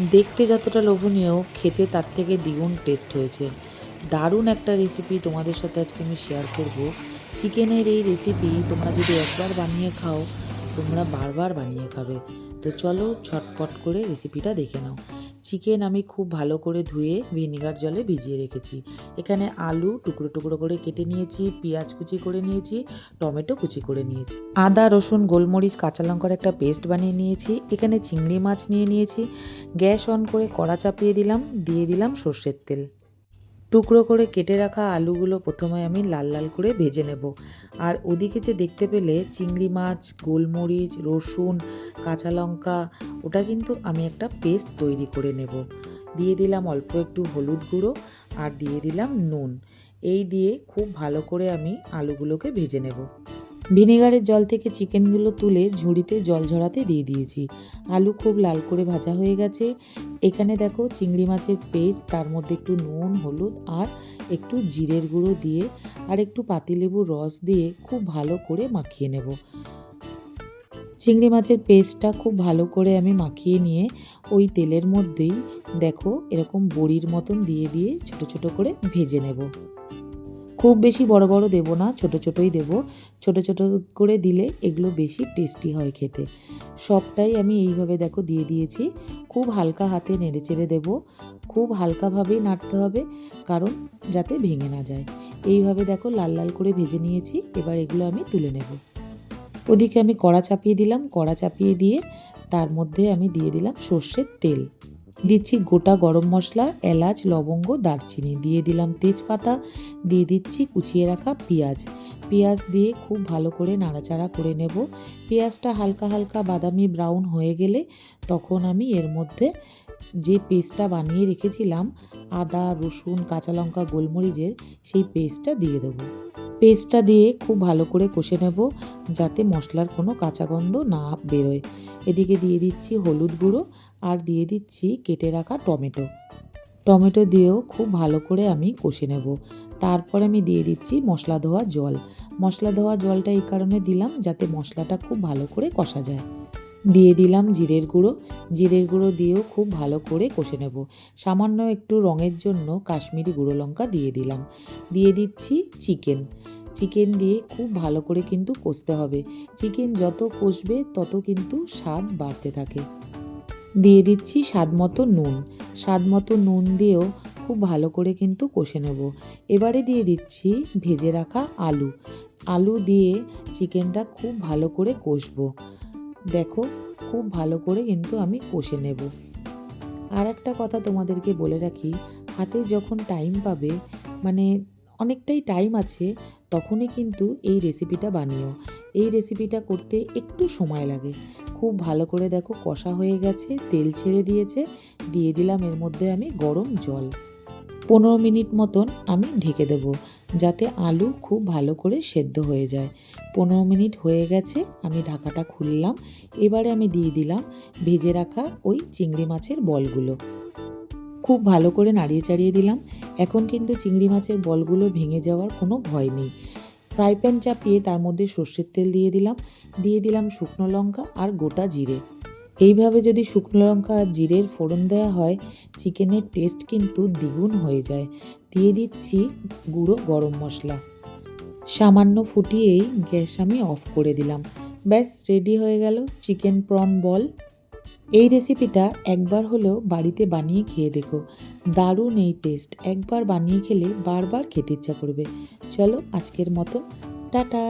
দেখতে যতটা লোভনীয়, খেতে তার থেকে দ্বিগুণ টেস্ট হয়েছে। দারুণ একটা রেসিপি তোমাদের সাথে আজকে আমি শেয়ার করব। চিকেনের এই রেসিপি তোমরা যদি একবার বানিয়ে খাও, তোমরা বারবার বানিয়ে খাবে। তো চলো ছটপট করে রেসিপিটা দেখে নাও। চিকেন আমি খুব ভালো করে ধুয়ে ভিনিগার জলে ভিজিয়ে রেখেছি। এখানে আলু টুকরো টুকরো করে কেটে নিয়েছি, পেঁয়াজ কুচি করে নিয়েছি, টমেটো কুচি করে নিয়েছি। আদা, রসুন, গোলমরিচ, কাঁচা লঙ্কার একটা পেস্ট বানিয়ে নিয়েছি। এখানে চিংড়ি মাছ নিয়ে নিয়েছি। গ্যাস অন করে কড়া চাপিয়ে দিলাম, দিয়ে দিলাম সর্ষের তেল। টুকরো করে কেটে রাখা আলুগুলো প্রথমে আমি লাল লাল করে ভেজে নেব। আর ওদিকে যে দেখতে পেলে চিংড়ি মাছ, গোলমরিচ, রসুন, কাঁচা লঙ্কা, ওটা কিন্তু আমি একটা পেস্ট তৈরি করে নেব। দিয়ে দিলাম অল্প একটু হলুদ গুঁড়ো আর দিয়ে দিলাম নুন। এই দিয়ে খুব ভালো করে আমি আলুগুলোকে ভেজে নেব। ভিনেগারের জল থেকে চিকেনগুলো তুলে ঝুড়িতে জল ঝরাতে দিয়ে দিয়েছি। আলু খুব লাল করে ভাজা হয়ে গেছে। এখানে দেখো চিংড়ি মাছের পেস্ট, তার মধ্যে একটু নুন, হলুদ আর একটু জিরের গুঁড়ো দিয়ে আর একটু পাতিলেবুর রস দিয়ে খুব ভালো করে মাখিয়ে নেব। চিংড়ি মাছের পেস্টটা খুব ভালো করে আমি মাখিয়ে নিয়ে ওই তেলের মধ্যেই দেখো এরকম বড়ির মতন দিয়ে দিয়ে ছোট ছোট করে ভেজে নেব। খুব বেশি বড় বড় দেবো না, ছোট ছোটই দেবো। ছোট ছোট করে দিলে এগুলো বেশি টেস্টি হয় খেতে। সবটাই আমি এইভাবে দেখো দিয়ে দিয়েছি। খুব হালকা হাতে নেড়ে চেড়ে দেবো। খুব হালকাভাবেই নাড়তে হবে, কারণ যাতে ভেঙে না যায়। এইভাবে দেখো লাল লাল করে ভেজে নিয়েছি, এবার এগুলো আমি তুলে নেব। ওদিকে আমি কড়া চাপিয়ে দিলাম। কড়া চাপিয়ে দিয়ে তার মধ্যে আমি দিয়ে দিলাম সর্ষের তেল। দিচ্ছি গোটা গরম মশলা, এলাচ, লবঙ্গ, দারচিনি। দিয়ে দিলাম তেজপাতা, দিয়ে দিচ্ছি কুচিয়ে রাখা পেঁয়াজ। পেঁয়াজ দিয়ে খুব ভালো করে নাড়াচাড়া করে নেব। পেঁয়াজটা হালকা হালকা বাদামি ব্রাউন হয়ে গেলে তখন আমি এর মধ্যে যে পেস্টটা বানিয়ে রেখেছিলাম, আদা, রসুন, কাঁচা লঙ্কা, গোলমরিচের সেই পেস্টটা দিয়ে দেবো। পেস্টটা দিয়ে খুব ভালো করে কষে নেব যাতে মশলার কোনো কাঁচা গন্ধ না বেরোয়। এদিকে দিয়ে দিচ্ছি হলুদ গুঁড়ো আর দিয়ে দিচ্ছি কেটে রাখা টমেটো। টমেটো দিয়েও খুব ভালো করে আমি কষে নেব। তারপর আমি দিয়ে দিচ্ছি মশলা ধোয়া জল। মশলা ধোয়া জলটা এই কারণে দিলাম যাতে মশলাটা খুব ভালো করে কষা যায়। দিয়ে দিলাম জিরের গুঁড়ো। জিরের গুঁড়ো দিয়েও খুব ভালো করে কষে নেব। সামান্য একটু রঙের জন্য কাশ্মীরি গুঁড়ো লঙ্কা দিয়ে দিলাম। দিয়ে দিচ্ছি চিকেন। চিকেন দিয়ে খুব ভালো করে কিন্তু কষতে হবে। চিকেন যত কষবে, তত কিন্তু স্বাদ বাড়তে থাকে। দিয়ে দিচ্ছি স্বাদ মতো নুন। স্বাদ মতো নুন দিয়েও খুব ভালো করে কিন্তু কষে নেব। এবারে দিয়ে দিচ্ছি ভেজে রাখা আলু। আলু দিয়ে চিকেনটা খুব ভালো করে কষবো। দেখো, খুব ভালো করে কিন্তু আমি কষে নেব। আর একটা কথা তোমাদেরকে বলে রাখি, হাতে যখন টাইম পাবে মানে অনেকটাই টাইম আছে তখনই কিন্তু এই রেসিপিটা বানিও। এই রেসিপিটা করতে একটু সময় লাগে। খুব ভালো করে দেখো কষা হয়ে গেছে, তেল ছেড়ে দিয়েছে, দিয়ে দিলাম এর মধ্যে আমি গরম জল। পনেরো মিনিট মতন আমি ঢেকে দেব, যাতে আলু খুব ভালো করে সেদ্ধ হয়ে যায়। পনেরো মিনিট হয়ে গেছে, আমি ঢাকাটা খুললাম। এবারে আমি দিয়ে দিলাম ভেজে রাখা ওই চিংড়ি মাছের বলগুলো। খুব ভালো করে নাড়িয়ে চাড়িয়ে দিলাম। এখন কিন্তু চিংড়ি মাছের বলগুলো ভেঙে যাওয়ার কোনো ভয় নেই। ফ্রাই প্যান চাপিয়ে তার মধ্যে সর্ষের তেল দিয়ে দিলাম। দিয়ে দিলাম শুকনো লঙ্কা আর গোটা জিরে। এইভাবে যদি শুকনো লঙ্কা আর জিরের ফোড়ন দেওয়া হয়, চিকেনের টেস্ট কিন্তু দ্বিগুণ হয়ে যায়। দিয়ে দিচ্ছি গুঁড়ো গরম মশলা। সামান্য ফুটিয়েই গ্যাস আমি অফ করে দিলাম। ব্যাস, রেডি হয়ে গেল চিকেন প্রন বল। এই রেসিপিটা একবার হলেও বাড়িতে বানিয়ে খেয়ে দেখো। দারুণ এই টেস্ট একবার বানিয়ে খেলে বারবার খেতে ইচ্ছা করবে। চলো আজকের মতো টাটা!